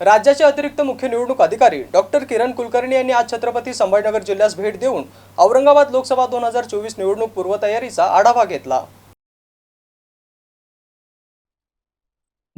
राज्याचे अतिरिक्त मुख्य निवडणूक अधिकारी डॉक्टर किरण कुलकर्णी यांनी आज छत्रपती संभाजीनगर जिल्ह्यास भेट देऊन औरंगाबाद लोकसभा दोन हजार चोवीस निवडणूक पूर्वतयारीचा आढावा घेतला.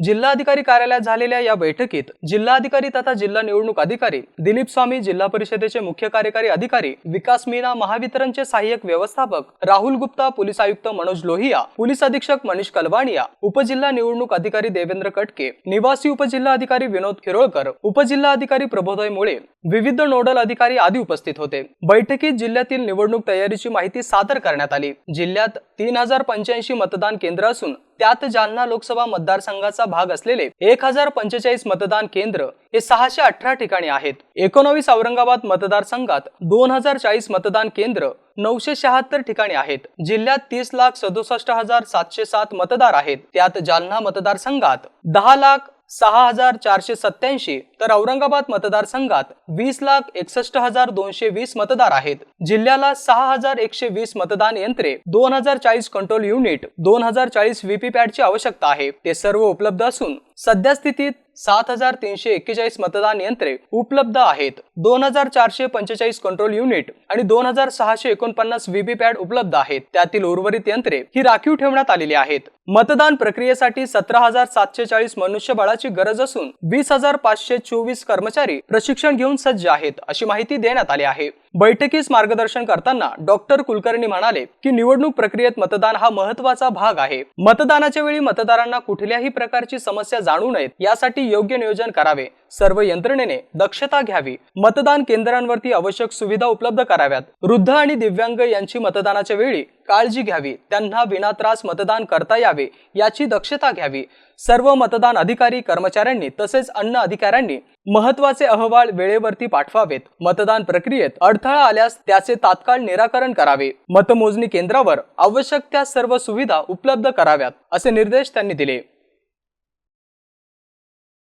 जिल्हाधिकारी कार्यालयात झालेल्या या बैठकीत जिल्हाधिकारी तथा जिल्हा निवडणूक अधिकारी दिलीप स्वामी जिल्हा परिषदेचे मुख्य कार्यकारी अधिकारी विकास मीना महावितरणचे सहाय्यक व्यवस्थापक राहुल गुप्ता पोलीस आयुक्त मनोज लोहिया पोलीस अधीक्षक मनीष कलवाणिया उपजिल्हा निवडणूक अधिकारी देवेंद्र कटके निवासी उपजिल्हा अधिकारी विनोद खिरोळकर उपजिल्हा अधिकारी प्रबोधय मुळे विविध नोडल अधिकारी आदी उपस्थित होते. बैठकीत जिल्ह्यातील निवडणूक तयारीची माहिती सादर करण्यात आली. जिल्ह्यात तीन हजार पंच्याऐंशी मतदान केंद्र असून त्यात जालना लोकसभा मतदारसंघाचा भाग असलेले एक हजार पंचेचाळीस मतदान केंद्र हे सहाशे अठरा ठिकाणी आहेत. एकोणावीस औरंगाबाद मतदारसंघात दोन हजार चाळीस मतदान केंद्र नऊशे शहात्तर ठिकाणी आहेत. जिल्ह्यात तीस लाख सदुसष्ट हजार सातशे सात मतदार आहेत. त्यात जालना मतदारसंघात दहा लाख सहा हजार चारशे सत्याऐंशी तर औरंगाबाद मतदारसंघात वीस लाख एकसष्ट हजार दोनशे वीस मतदार आहेत. जिल्ह्याला सहा हजार एकशे वीस मतदान यंत्रे दोन हजार चाळीस कंट्रोल युनिट दोन हजार चाळीस व्हीपीपॅटची आवश्यकता आहे. ते सर्व उपलब्ध असून सध्या स्थितीत सात हजार तीनशे एक्केचाळीस मतदान यंत्रे उपलब्ध आहेत. दोन हजार चारशे पंचेचाळीस कंट्रोल युनिट आणि दोन हजार सहाशे एकोणपन्नास व्हीपीपॅट उपलब्ध आहेत. त्यातील उर्वरित यंत्रे ही राखीव ठेवण्यात आलेली आहेत. मतदान प्रक्रियेसाठी सतरा हजार सातशे चाळीस मनुष्यबळाची गरज असून वीस हजार पाचशे चोवीस कर्मचारी प्रशिक्षण घेऊन सज्ज आहेत अशी माहिती देण्यात आली आहे. बैठकीस मार्गदर्शन करताना डॉक्टर कुलकर्णी म्हणाले की निवडणूक प्रक्रियेत मतदान हा महत्त्वाचा भाग आहे. मतदानाच्या वेळी मतदारांना कुठल्याही प्रकारची समस्या जाणू नयेत यासाठी योग्य नियोजन करावे. सर्व यंत्रणेने दक्षता घ्यावी. मतदान केंद्रांवरती आवश्यक सुविधा उपलब्ध कराव्यात. वृद्ध आणि दिव्यांग यांची मतदानाच्या वेळी काळजी घ्यावी. त्यांना विना त्रास मतदान करता यावे याची दक्षता घ्यावी. सर्व मतदान अधिकारी कर्मचाऱ्यांनी तसेच अन्न अधिकाऱ्यांनी महत्त्वाचे अहवाल वेळेवरती पाठवावेत. मतदान प्रक्रियेत अडथळा आल्यास त्याचे तात्काळ निराकरण करावे. मतमोजणी केंद्रावर आवश्यक त्या सर्व सुविधा उपलब्ध कराव्यात असे निर्देश त्यांनी दिले.